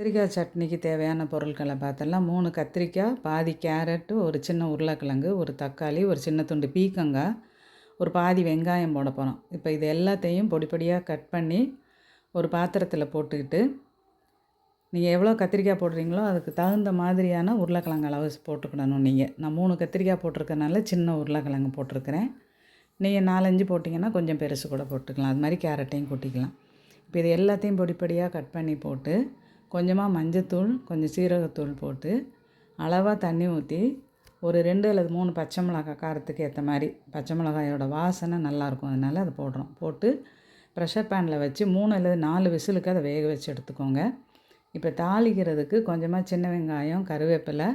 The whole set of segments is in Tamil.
கத்திரிக்காய் சட்னிக்கு தேவையான பொருட்களை பார்த்தலாம் மூணு கத்திரிக்காய் பாதி கேரட்டு ஒரு சின்ன உருளைக்கிழங்கு ஒரு தக்காளி ஒரு சின்ன துண்டு பீக்கங்காய் ஒரு பாதி வெங்காயம் போட போகிறோம் இப்போ இது எல்லாத்தையும் பொடி பொடியாக கட் பண்ணி ஒரு பாத்திரத்தில் போட்டுக்கிட்டு நீங்கள் எவ்வளோ கத்திரிக்காய் போடுறீங்களோ அதுக்கு தகுந்த மாதிரியான உருளைக்கிழங்கு அளவு போட்டுக்கிடணும் நீங்கள் நான் மூணு கத்திரிக்காய் போட்டிருக்கனால சின்ன உருளைக்கிழங்கு போட்டிருக்கிறேன். நீங்கள் நாலஞ்சு போட்டிங்கன்னா கொஞ்சம் பெருசு கூட போட்டுக்கலாம். அது மாதிரி கேரட்டையும் கொட்டிக்கலாம். இப்போ இது எல்லாத்தையும் பொடி பொடியாக கட் பண்ணி போட்டு கொஞ்சமாக மஞ்சத்தூள் கொஞ்சம் சீரகத்தூள் போட்டு அளவாக தண்ணி ஊற்றி ஒரு ரெண்டு அல்லது மூணு பச்சை மிளகாய் காரத்துக்கு ஏற்ற மாதிரி பச்சை மிளகாயோட வாசனை நல்லாயிருக்கும் அதனால் அதை போடுறோம். போட்டு ப்ரெஷர் பேனில் வச்சு மூணு அல்லது நாலு விசிலுக்கு அதை வேக வச்சு எடுத்துக்கோங்க. இப்போ தாளிக்கிறதுக்கு கொஞ்சமாக சின்ன வெங்காயம் கருவேப்பிலை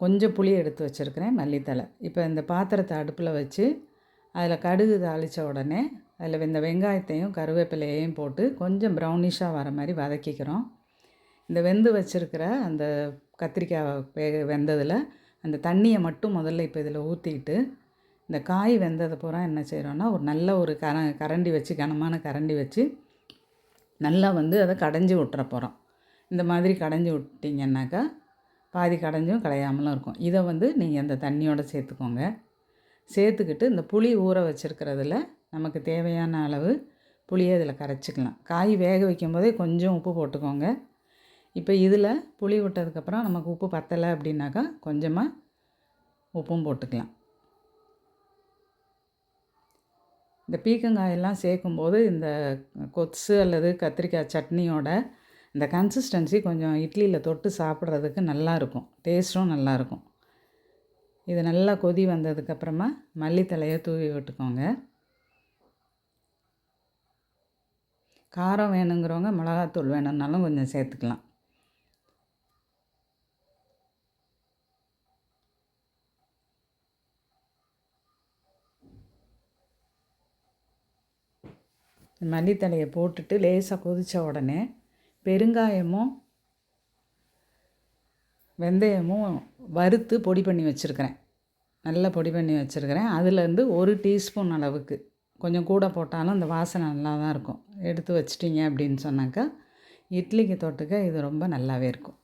கொஞ்சம் புளி எடுத்து வச்சுருக்கிறேன் மல்லித்தலை இப்போ இந்த பாத்திரத்தை அடுப்பில் வச்சு அதில் கடுகு தாளித்த உடனே அதில் இந்த வெங்காயத்தையும் கருவேப்பிலையையும் போட்டு கொஞ்சம் ப்ரௌனிஷாக வர மாதிரி வதக்கிக்கிறோம். இந்த வெந்து வச்சுருக்கிற அந்த கத்திரிக்காய் வேக வெந்ததில் அந்த தண்ணியை மட்டும் முதல்ல இப்போ இதில் ஊற்றிக்கிட்டு இந்த காய் வெந்ததை பூரா என்ன செய்கிறோன்னா ஒரு நல்ல ஒரு கர கரண்டி வச்சு கனமான கரண்டி வச்சு நல்லா வந்து அதை கடைஞ்சி விட்டுற போகிறோம் இந்த மாதிரி கடைஞ்சி விட்டிங்கன்னாக்கா பாதி கடைஞ்சும் கடையாமலும் இருக்கும். இதை வந்து நீங்கள் அந்த தண்ணியோடு சேர்த்துக்கோங்க. சேர்த்துக்கிட்டு இந்த புளி ஊற வச்சுருக்கிறதுல நமக்கு தேவையான அளவு புளியை இதில் கரைச்சிக்கலாம். காய் வேக வைக்கும் போதே கொஞ்சம் உப்பு போட்டுக்கோங்க. இப்போ இதில் புளி விட்டதுக்கப்புறம் நமக்கு உப்பு பத்தலை அப்படின்னாக்கா கொஞ்சமாக உப்பும் போட்டுக்கலாம். இந்த பீக்கங்காயெல்லாம் சேர்க்கும்போது இந்த கொத்து அல்லது கத்திரிக்காய் சட்னியோட இந்த கன்சிஸ்டன்சி கொஞ்சம் இட்லியில் தொட்டு சாப்பிட்றதுக்கு நல்லாயிருக்கும். டேஸ்ட்டும் நல்லாயிருக்கும். இது நல்லா கொதி வந்ததுக்கப்புறமா மல்லித்தலையை தூவி விட்டுக்கோங்க. காரம் வேணுங்கிறவங்க மிளகாத்தூள் வேணும்னாலும் கொஞ்சம் சேர்த்துக்கலாம். மல்லித்தலையை போட்டுட்டு லேசாக கொதித்த உடனே பெருங்காயமும் வெந்தயமும் வறுத்து பொடி பண்ணி வச்சுருக்கிறேன். நல்லா பொடி பண்ணி வச்சுருக்கிறேன். அதுலேருந்து ஒரு டீஸ்பூன் அளவுக்கு. கொஞ்சம் கூட போட்டாலும் அந்த வாசனை நல்லா தான் இருக்கும். எடுத்து வச்சிட்டிங்க அப்படின்னு சொன்னாக்கா இட்லிக்கு தொட்டுக்க இது ரொம்ப நல்லாவே இருக்கும்.